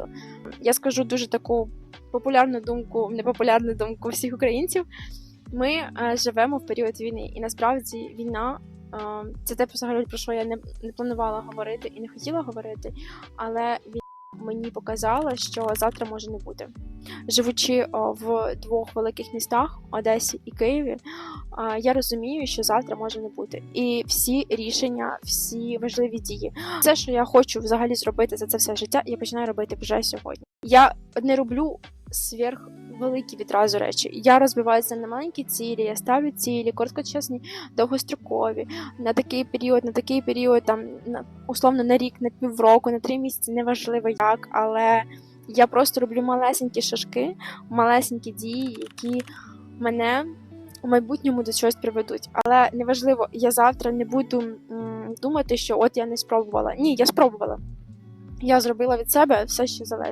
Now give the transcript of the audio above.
буду. Я скажу дуже таку популярну думку, непопулярну думку всіх українців. Ми е, живемо в період війни, і насправді війна е, це те, взагалі, про що я не, не планувала говорити і не хотіла говорити, але війна мені показала, що завтра може не бути. Живучи в двох великих містах Одесі і Києві, я розумію, що завтра може не бути. І всі рішення, всі важливі дії, все, що я хочу взагалі зробити за це все життя, я починаю робити вже сьогодні. Я не роблю сверх великі відразу речі. Я розбиваюся на маленькі цілі, я ставлю цілі, короткочасні, довгострокові, на такий період, на такий період, там на условно на рік, на півроку, на три місяці, неважливо як, але я просто роблю малесенькі шажки, малесенькі дії, які мене у майбутньому до чогось приведуть. Але неважливо, я завтра не буду думати, що от я не спробувала. Ні, я спробувала. Я зробила від себе все, що залежить.